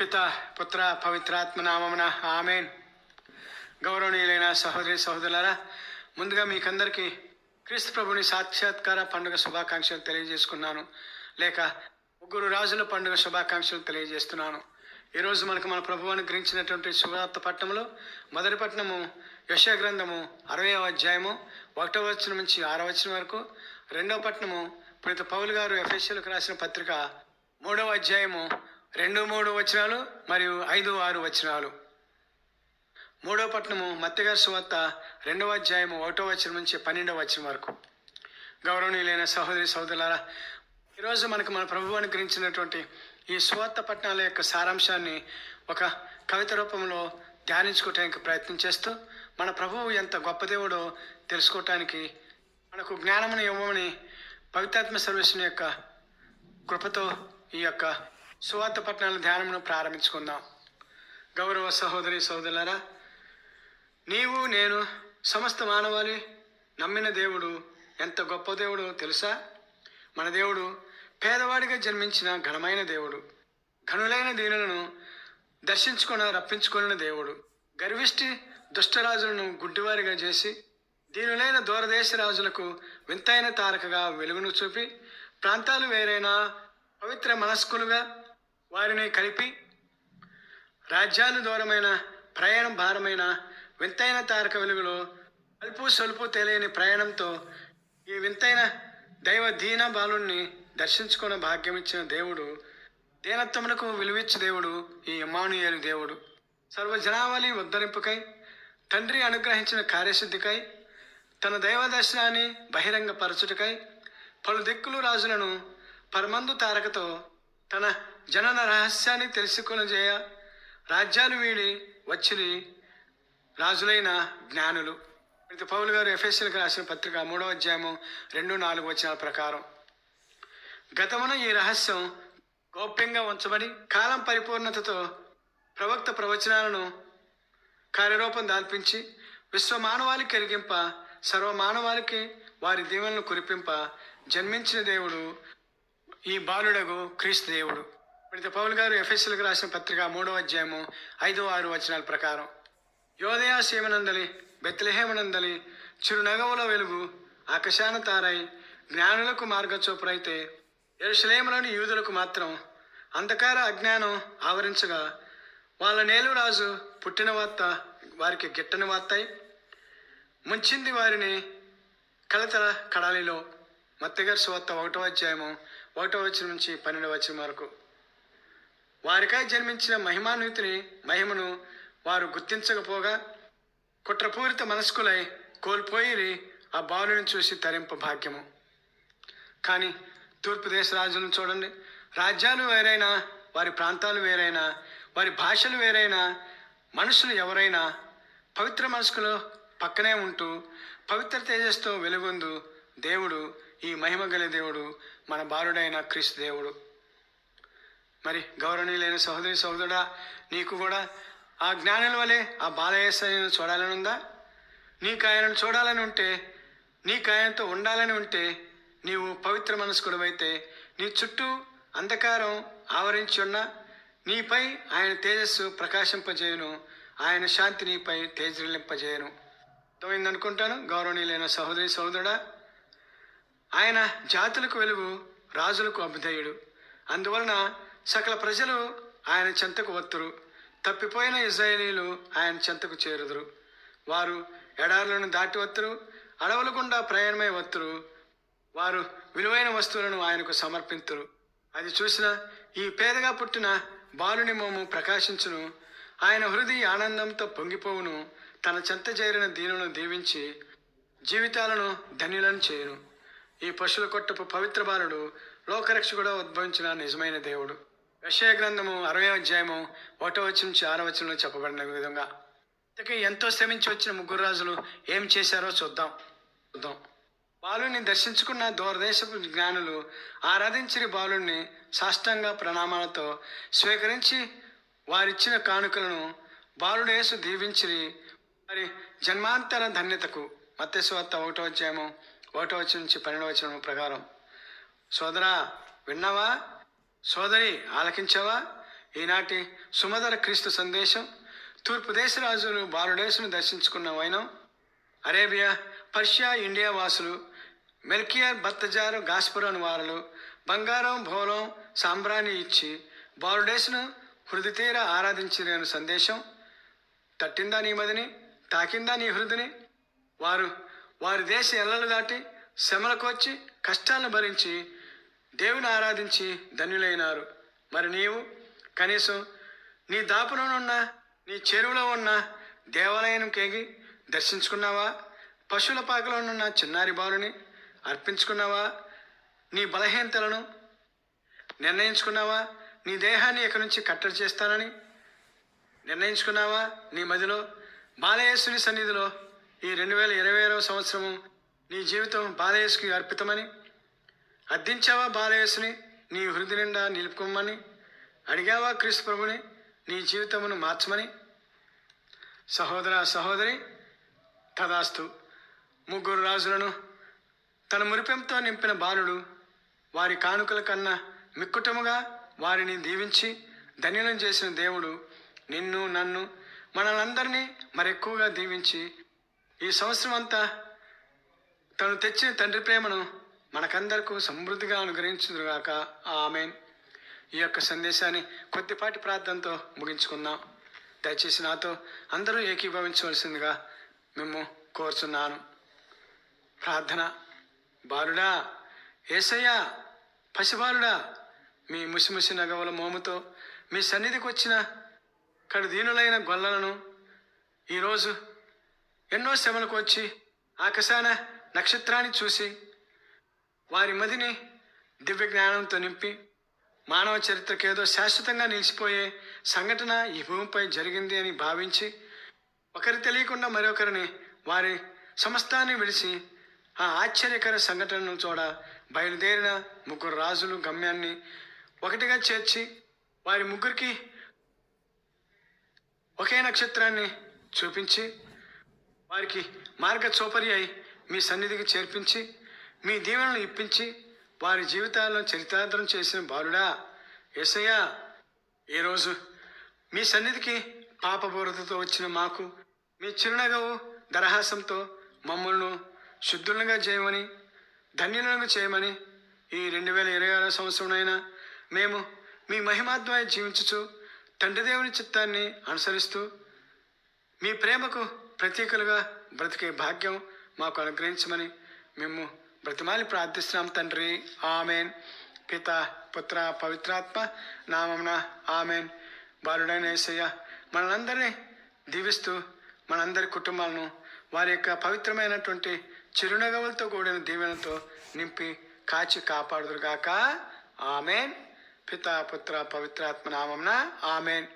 పిత పుత్ర పవిత్రాత్మ నామమున ఆమెన్. గౌరవనీయులైన సహోదరి సహోదరులారా ముందుగా మీకందరికీ క్రీస్తు ప్రభుని సాక్షాత్కార పండుగ శుభాకాంక్షలు తెలియజేసుకున్నాను. లేక ముగ్గురు రాజుల పండుగ శుభాకాంక్షలు తెలియజేస్తున్నాను. ఈరోజు మనకు మన ప్రభు అనుగ్రహించినటువంటి శుభార్త పట్టణంలో మొదటి పట్టణము యశ గ్రంథము అధ్యాయము ఒకటవ వచనం నుంచి ఆరవ వచనం వరకు రెండవ పట్టణము ప్రతి పౌలు గారు ఎఫ్ఎస్సీలకు రాసిన పత్రిక మూడవ అధ్యాయము రెండు మూడు వచనాలు మరియు ఐదు ఆరు వచనాలు. మూడవ పట్టణము మత్తిగారి సువార్త రెండవ అధ్యాయము ఒకటో వచనం నుంచి పన్నెండవ వచనం వరకు. గౌరవనీయులైన సహోదరి సహోదరులారా ఈరోజు మనకు మన ప్రభువు అనుగ్రహించినటువంటి ఈ సువార్త పట్టణాల యొక్క సారాంశాన్ని ఒక కవిత రూపంలో ధ్యానించుకోవటానికి ప్రయత్నం చేస్తూ మన ప్రభువు ఎంత గొప్ప దేవుడో తెలుసుకోవటానికి మనకు జ్ఞానమును ఇవ్వమని పవిత్రాత్మ సర్వేశ్వని యొక్క కృపతో ఈ యొక్క సువార్త పట్టణాల ధ్యానమును ప్రారంభించుకుందాం. గౌరవ సహోదరి సహోదరులారా నీవు నేను సమస్త మానవాళి నమ్మిన దేవుడు ఎంత గొప్ప దేవుడో తెలుసా? మన దేవుడు పేదవాడిగా జన్మించిన ఘనమైన దేవుడు. ఘనులైన దీనులను దర్శించుకొని రప్పించుకొనిన దేవుడు. గర్విష్టి దుష్టరాజులను గుడ్డివారిగా చేసి దీనులైన దూరదేశ రాజులకు వింతైన తారకగా వెలుగును చూపి ప్రాంతాలు వేరైనా పవిత్ర మనస్కులుగా వారిని కలిపి రాజ్యాలు దూరమైన ప్రయాణం భారమైన వింతైన తారక వెలుగులో అల్పు సొల్పు తెలియని ప్రయాణంతో ఈ వింతైన దైవ దీన బాలుణ్ణి దర్శించుకున్న భాగ్యం ఇచ్చిన దేవుడు దీనత్వములకు విలువిచ్చు దేవుడు ఈ ఇమానుయేలు దేవుడు. సర్వజనావళి ఉద్ధరింపుకై తండ్రి అనుగ్రహించిన కార్యసిద్ధికై తన దైవ దర్శనాన్ని బహిరంగపరచుటకై పలు దిక్కులు రాజులను పరమందు తారకతో తన జనన రహస్యాన్ని తెలుసుకుని చేయ రాజ్యాలు వీడి వచ్చిరి రాజులైన జ్ఞానులు. ఇది పౌలు గారు ఎఫ్ఎస్ఎల్కి రాసిన పత్రిక మూడవ అధ్యాయము రెండు నాలుగు వచ్చిన ప్రకారం. గతమున ఈ రహస్యం గోప్యంగా ఉంచబడి కాలం పరిపూర్ణతతో ప్రవక్త ప్రవచనాలను కార్యరూపం దాల్పించి విశ్వ మానవాళికి కలిగింప సర్వ మానవాళికి వారి దీవెనలు కురిపింప జన్మించిన దేవుడు ఈ బాలుడగు క్రీస్తు దేవుడు ఇప్పుడు పౌల్ గారు ఎఫ్ఎస్సీలకు రాసిన పత్రిక మూడవ అధ్యాయము ఐదు ఆరు వచనాల ప్రకారం. యోదయ సీమనందలి బెత్లహేమనందలి చిరునగముల వెలుగు ఆకాశాన తారై జ్ఞానులకు మార్గచూపురైతే ఎరుసలేములోని యూదులకు మాత్రం అంధకార అజ్ఞానం ఆవరించగా వాళ్ళ నేలురాజు పుట్టిన వార్త వారికి గిట్టని వార్తాయి ముంచింది వారిని కలతల కడాలిలో మత్తగారి సువార్త ఒకటో అధ్యాయము ఒకటో వచ్చిన నుంచి పన్నెండవ వచ్చిన వరకు. వారికై జన్మించిన మహిమాన్వితిని మహిమను వారు గుర్తించకపోగా కుట్రపూరిత మనస్కులై కోల్పోయి ఆ బాలుని చూసి తరింప భాగ్యము. కానీ తూర్పు దేశ రాజులను చూడండి. రాజ్యాలు వేరైనా వారి ప్రాంతాలు వేరైనా వారి భాషలు వేరైనా మనుషులు ఎవరైనా పవిత్ర మనసుకులో పక్కనే ఉంటూ పవిత్ర తేజస్తో వెలుగొందు దేవుడు ఈ మహిమ గల దేవుడు మన బాలుడైన క్రీస్తు దేవుడు. మరి గౌరవనీయులైన సహోదరి సహోదరుడా నీకు కూడా ఆ జ్ఞానుల వలె ఆ బాలయేసను చూడాలని ఉందా నీకు ఆయనను చూడాలని ఉంటే నీకు ఆయనతో ఉండాలని ఉంటే నీవు పవిత్ర మనస్కుడు అయితే నీ చుట్టూ అంధకారం ఆవరించి ఉన్న నీపై ఆయన తేజస్సు ప్రకాశింపజేయను ఆయన శాంతి నీపై తేజరిల్లింపజేయను. అర్థమైందనుకుంటాను గౌరవనీయులైన సహోదరి సహోదరుడా ఆయన జాతులకు వెలుగు రాజులకు అభ్యుదయుడు. అందువలన సకల ప్రజలు ఆయన చెంతకు వత్తురు. తప్పిపోయిన ఇజ్రాయేలీలు ఆయన చెంతకు చేరుదురు. వారు ఎడారులను దాటి వత్తురు అడవుల గుండా ప్రయాణమై వత్తురు. వారు విలువైన వస్తువులను ఆయనకు సమర్పింతురు. అది చూసిన ఈ పేదగా పుట్టిన బాలుని మోము ప్రకాశించును. ఆయన హృదయ ఆనందంతో పొంగిపోవును. తన చెంత చేరిన దీనులను దీవించి జీవితాలను ధన్యులను చేయును. ఈ పశువుల కొట్టపు పవిత్ర బాలుడు లోకరక్షకుడు ఉద్భవించిన నిజమైన దేవుడు. విషయ గ్రంథము అరవై అధ్యాయము ఒకటో వచ్చి నుంచి ఆరో వచనంలో చెప్పబడిన విధంగా. ఇంతకీ ఎంతో శ్రమించి వచ్చిన ముగ్గురు రాజులు ఏం చేశారో చూద్దాం. చూద్దాం. బాలుని దర్శించుకున్న దూరదేశపు జ్ఞానులు ఆరాధించిన బాలుని సాష్టాంగ ప్రణామాలతో స్వీకరించి వారిచ్చిన కానుకలను బాలుడేసు దీవించి వారి జన్మాంతర ధన్యతకు మత్స్యవార్త ఒకటో అధ్యాయము ఒకటో వచ్చిన నుంచి పన్నెండవ వచ్చిన ప్రకారం సోదరా విన్నావా? సోదరి ఆలకించావా? ఈనాటి సుమధర క్రీస్తు సందేశం తూర్పు దేశ రాజులు దర్శించుకున్న వైనం అరేబియా పర్షియా ఇండియా వాసులు మెల్కియర్ బత్తజారు గాస్పురాను వారులు బంగారం భోలం సాంబ్రాణి ఇచ్చి బాలుడేసును హృది తీర ఆరాధించిన సందేశం తట్టిందా నీ మదిని తాకిందా నీ హృదిని? వారు వారి దేశ ఎల్లలు దాటి శ్రమలకొచ్చి కష్టాలను భరించి దేవుని ఆరాధించి ధన్యులైనారు. మరి నీవు కనీసం నీ దాపులోనున్న నీ చెరువులో ఉన్న దేవాలయం కేగి దర్శించుకున్నావా? పశువుల పాకలో ఉన్న చిన్నారి బాలుని అర్పించుకున్నావా? నీ బలహీనతలను నిర్ణయించుకున్నావా? నీ దేహాన్ని ఇక్కడి నుంచి కట్టడి చేస్తానని నిర్ణయించుకున్నావా? నీ మదిలో బాలయేసుని సన్నిధిలో ఈ రెండు వేల ఇరవై ఆరవ సంవత్సరము నీ జీవితం బాలయేసుకి అర్పితమని అర్థించావా బాలయేసుని? నీ హృది నిండా నిలుపుకోమని అడిగావా క్రీస్తు ప్రభుని? నీ జీవితమును మార్చమని. సహోదర సహోదరి తదాస్తు ముగ్గురు రాజులను తన మురిపెంతో నింపిన బాలుడు వారి కానుకల కన్నా మిక్కుటముగా వారిని దీవించి ధన్యులం చేసిన దేవుడు నిన్ను నన్ను మనలందరినీ మరెక్కువగా దీవించి ఈ సంవత్సరం అంతా తను తెచ్చిన తండ్రి ప్రేమను మనకందరకు సమృద్ధిగా అనుగ్రహించుగాక ఆమె ఈ యొక్క సందేశాన్ని కొద్దిపాటి ప్రార్థనతో ముగించుకుందాం. దయచేసి నాతో అందరూ ఏకీభవించవలసిందిగా మేము కోరుచున్నాను. ప్రార్థన. బాలుడా ఏసయ్యా పసిబాలుడా మీ ముసిముసి నగవల మోముతో మీ సన్నిధికి వచ్చిన కడు దీనులైన గొల్లలను ఈరోజు ఎన్నో శ్రమలకు వచ్చి ఆకాశాన నక్షత్రాన్ని చూసి వారి మదిని దివ్య జ్ఞానంతో నింపి మానవ చరిత్రకు ఏదో శాశ్వతంగా నిలిచిపోయే సంఘటన ఈ భూమిపై జరిగింది అని భావించి ఒకరి తెలియకుండా మరొకరిని వారి సమస్తాన్ని విడిచి ఆ ఆశ్చర్యకర సంఘటనను చూడ బయలుదేరిన ముగ్గురు రాజులు గమ్యాన్ని ఒకటిగా చేర్చి వారి ముగ్గురికి ఒకే నక్షత్రాన్ని చూపించి వారికి మార్గ చోపరి అయి మీ సన్నిధికి చేర్పించి మీ దీవెనలు ఇప్పించి వారి జీవితాలను చరితార్థం చేసిన బాలుడా. ఏసయ్యా ఈరోజు మీ సన్నిధికి పాపబోరతతో వచ్చిన మాకు మీ చిరునగవు దరహాసంతో మమ్మల్ని శుద్ధులుగా చేయమని ధన్యులను చేయమని ఈ రెండు వేల ఇరవై ఆరో సంవత్సరంలోనైనా మేము మీ మహిమాద్వాయ జీవించుచు తండ్రి దేవుని చిత్తాన్ని అనుసరిస్తూ మీ ప్రేమకు ప్రతీకలుగా బ్రతికే భాగ్యం మాకు అనుగ్రహించమని మేము బ్రతిమాలి ప్రార్థిస్తున్నాం తండ్రి. ఆమెన్. పిత పుత్ర పవిత్రాత్మ నామమున ఆమెన్. బాలుడైన ఏసయ్య మనందరినీ దీవిస్తూ మనందరి కుటుంబాలను వారి యొక్క పవిత్రమైనటువంటి చిరునగవులతో కూడిన దీవెనతో నింపి కాచి కాపాడుదురుగాక. ఆమెన్. పిత పుత్ర పవిత్రాత్మ నామమున ఆమెన్.